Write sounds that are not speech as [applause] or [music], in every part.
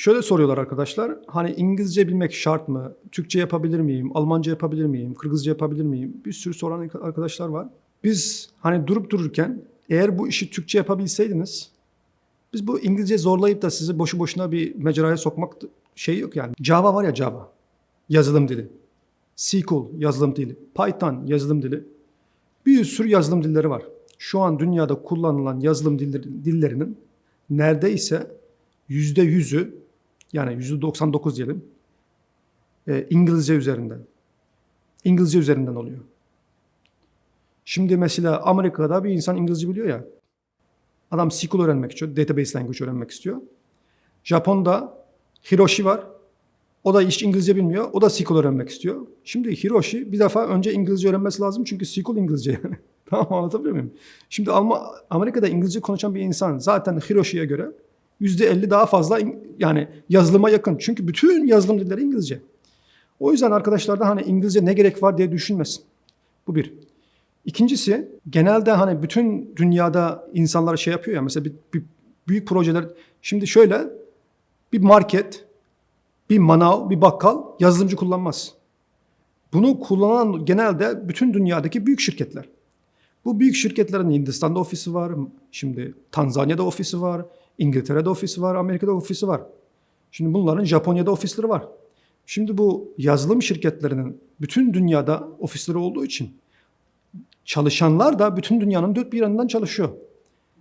Şöyle soruyorlar arkadaşlar. Hani İngilizce bilmek şart mı? Türkçe yapabilir miyim? Almanca yapabilir miyim? Kırgızca yapabilir miyim? Bir sürü soran arkadaşlar var. Biz hani durup dururken eğer bu işi Türkçe yapabilseydiniz biz bu İngilizce zorlayıp da sizi boşu boşuna bir mecraya sokmak şey yok yani. Java var ya Java. Yazılım dili. SQL yazılım dili. Python yazılım dili. Bir sürü yazılım dilleri var. Şu an dünyada kullanılan yazılım dilleri, dillerinin neredeyse yüzde yüzü yani yüzde 99 diyelim e, İngilizce üzerinden. İngilizce üzerinden oluyor. Şimdi mesela Amerika'da bir insan İngilizce biliyor ya. Adam SQL öğrenmek istiyor. Database language öğrenmek istiyor. Japon'da Hiroshi var. O da hiç İngilizce bilmiyor. O da SQL öğrenmek istiyor. Şimdi Hiroshi bir defa önce İngilizce öğrenmesi lazım. Çünkü SQL İngilizce yani. [laughs] tamam anlatabiliyor muyum? Şimdi Alman, Amerika'da İngilizce konuşan bir insan zaten Hiroshi'ye göre %50 daha fazla yani yazılıma yakın. Çünkü bütün yazılım dilleri İngilizce. O yüzden arkadaşlar da hani İngilizce ne gerek var diye düşünmesin. Bu bir. İkincisi genelde hani bütün dünyada insanlar şey yapıyor ya mesela bir, bir büyük projeler şimdi şöyle bir market, bir manav, bir bakkal yazılımcı kullanmaz. Bunu kullanan genelde bütün dünyadaki büyük şirketler. Bu büyük şirketlerin Hindistan'da ofisi var, şimdi Tanzanya'da ofisi var, İngiltere'de ofisi var, Amerika'da ofisi var. Şimdi bunların Japonya'da ofisleri var. Şimdi bu yazılım şirketlerinin bütün dünyada ofisleri olduğu için çalışanlar da bütün dünyanın dört bir yanından çalışıyor.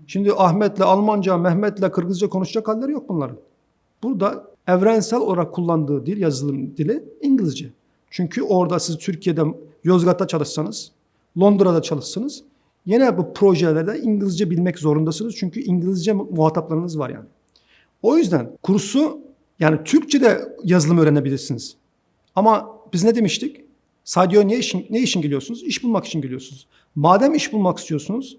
Şimdi Ahmet'le Almanca, Mehmet'le Kırgızca konuşacak halleri yok bunların. Burada evrensel olarak kullandığı dil, yazılım dili İngilizce. Çünkü orada siz Türkiye'de Yozgat'ta çalışsanız, Londra'da çalışsanız yine bu projelerde İngilizce bilmek zorundasınız. Çünkü İngilizce muhataplarınız var yani. O yüzden kursu yani Türkçe'de yazılım öğrenebilirsiniz. Ama biz ne demiştik? Sadece ne için, ne için geliyorsunuz? İş bulmak için geliyorsunuz. Madem iş bulmak istiyorsunuz,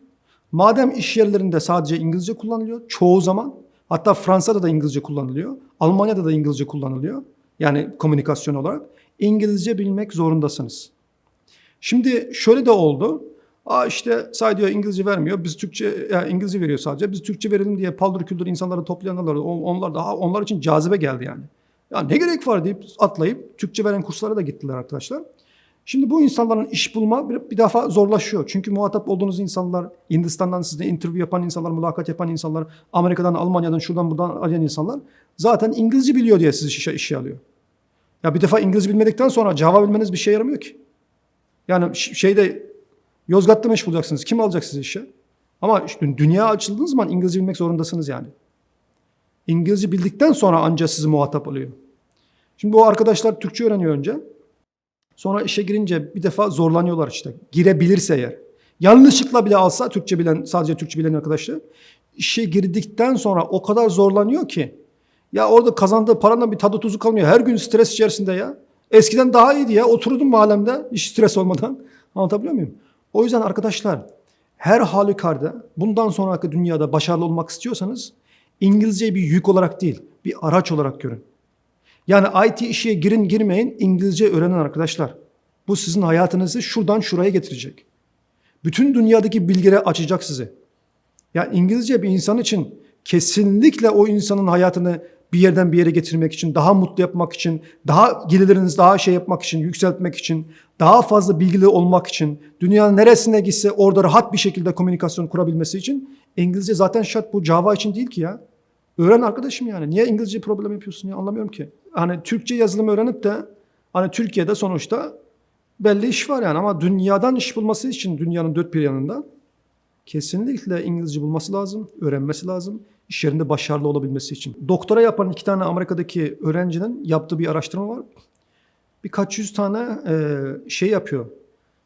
madem iş yerlerinde sadece İngilizce kullanılıyor çoğu zaman, hatta Fransa'da da İngilizce kullanılıyor, Almanya'da da İngilizce kullanılıyor. Yani komünikasyon olarak İngilizce bilmek zorundasınız. Şimdi şöyle de oldu. Aa işte sadece İngilizce vermiyor. Biz Türkçe yani İngilizce veriyor sadece. Biz Türkçe verelim diye paldır küldür insanları toplayanlar on- onlar daha onlar için cazibe geldi yani. Ya ne gerek var deyip atlayıp Türkçe veren kurslara da gittiler arkadaşlar. Şimdi bu insanların iş bulma bir, bir defa zorlaşıyor. Çünkü muhatap olduğunuz insanlar, Hindistan'dan sizde interview yapan insanlar, mülakat yapan insanlar, Amerika'dan, Almanya'dan, şuradan buradan arayan insanlar zaten İngilizce biliyor diye sizi işe, işe alıyor. Ya bir defa İngilizce bilmedikten sonra Java bilmeniz bir şey yaramıyor ki. Yani şeyde Yozgat'ta mı iş bulacaksınız? Kim alacak sizi işe? Ama işte dünya açıldığınız zaman İngilizce bilmek zorundasınız yani. İngilizce bildikten sonra ancak sizi muhatap oluyor. Şimdi bu arkadaşlar Türkçe öğreniyor önce. Sonra işe girince bir defa zorlanıyorlar işte. Girebilirse eğer. Yanlışlıkla bile alsa Türkçe bilen, sadece Türkçe bilen arkadaşlar. işe girdikten sonra o kadar zorlanıyor ki. Ya orada kazandığı paranın bir tadı tuzu kalmıyor. Her gün stres içerisinde ya. Eskiden daha iyiydi ya. Oturdum mahallemde hiç stres olmadan. Anlatabiliyor muyum? O yüzden arkadaşlar her halükarda bundan sonraki dünyada başarılı olmak istiyorsanız İngilizceyi bir yük olarak değil, bir araç olarak görün. Yani IT işe girin girmeyin İngilizce öğrenin arkadaşlar. Bu sizin hayatınızı şuradan şuraya getirecek. Bütün dünyadaki bilgileri açacak size. Yani İngilizce bir insan için kesinlikle o insanın hayatını bir yerden bir yere getirmek için, daha mutlu yapmak için, daha gelirlerinizi daha şey yapmak için, yükseltmek için, daha fazla bilgili olmak için, dünyanın neresine gitse orada rahat bir şekilde komünikasyon kurabilmesi için İngilizce zaten şart. Bu Java için değil ki ya. Öğren arkadaşım yani. Niye İngilizce problem yapıyorsun ya anlamıyorum ki. Hani Türkçe yazılım öğrenip de hani Türkiye'de sonuçta belli iş var yani ama dünyadan iş bulması için dünyanın dört bir yanında kesinlikle İngilizce bulması lazım, öğrenmesi lazım. iş yerinde başarılı olabilmesi için. Doktora yapan iki tane Amerika'daki öğrencinin yaptığı bir araştırma var. Birkaç yüz tane e, şey yapıyor.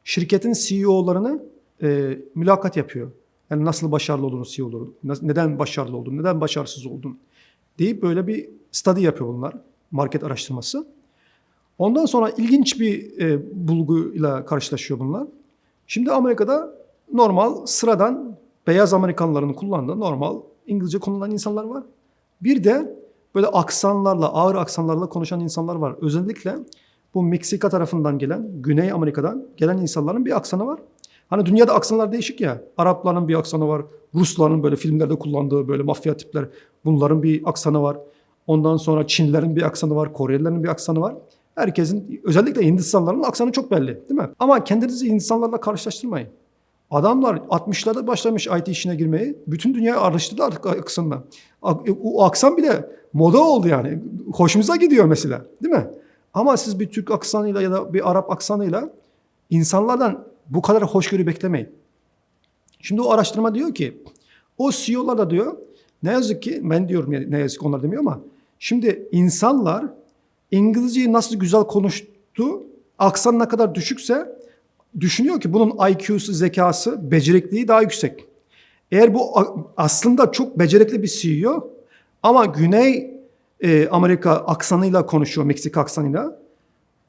Şirketin CEO'larını e, mülakat yapıyor. Yani nasıl başarılı olduğunu CEO'ları, neden başarılı olduğunu, neden başarısız olduğunu deyip böyle bir study yapıyor bunlar. Market araştırması. Ondan sonra ilginç bir e, bulguyla karşılaşıyor bunlar. Şimdi Amerika'da normal sıradan beyaz Amerikanların kullandığı normal İngilizce konuşan insanlar var. Bir de böyle aksanlarla, ağır aksanlarla konuşan insanlar var. Özellikle bu Meksika tarafından gelen, Güney Amerika'dan gelen insanların bir aksanı var. Hani dünyada aksanlar değişik ya. Arapların bir aksanı var. Rusların böyle filmlerde kullandığı böyle mafya tipler. Bunların bir aksanı var. Ondan sonra Çinlilerin bir aksanı var, Korelilerin bir aksanı var. Herkesin özellikle Hindistanlıların aksanı çok belli değil mi? Ama kendinizi Hindistanlarla karşılaştırmayın. Adamlar 60'larda başlamış IT işine girmeyi. Bütün dünya araştırdı artık aksanla. O aksan bile moda oldu yani. Hoşumuza gidiyor mesela değil mi? Ama siz bir Türk aksanıyla ya da bir Arap aksanıyla insanlardan bu kadar hoşgörü beklemeyin. Şimdi o araştırma diyor ki o CEO'lar da diyor ne yazık ki ben diyorum ya, ne yazık onlar demiyor ama şimdi insanlar İngilizceyi nasıl güzel konuştu aksan ne kadar düşükse düşünüyor ki bunun IQ'su, zekası, becerikliği daha yüksek. Eğer bu aslında çok becerikli bir CEO ama Güney e, Amerika aksanıyla konuşuyor, Meksika aksanıyla.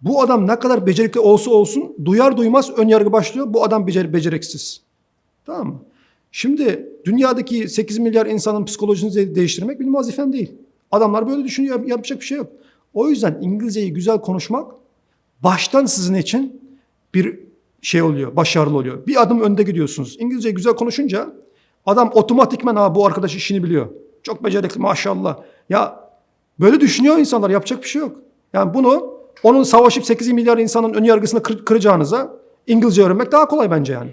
Bu adam ne kadar becerikli olsa olsun duyar duymaz ön yargı başlıyor. Bu adam becer beceriksiz. Tamam mı? Şimdi dünyadaki 8 milyar insanın psikolojisini değiştirmek benim vazifem değil. Adamlar böyle düşünüyor, yap- yapacak bir şey yok. O yüzden İngilizceyi güzel konuşmak baştan sizin için bir şey oluyor, başarılı oluyor. Bir adım önde gidiyorsunuz. İngilizceyi güzel konuşunca adam otomatikman ha bu arkadaş işini biliyor. Çok becerikli maşallah. Ya böyle düşünüyor insanlar yapacak bir şey yok. Yani bunu onun savaşıp 8 milyar insanın ön yargısını kır- kıracağınıza İngilizce öğrenmek daha kolay bence yani.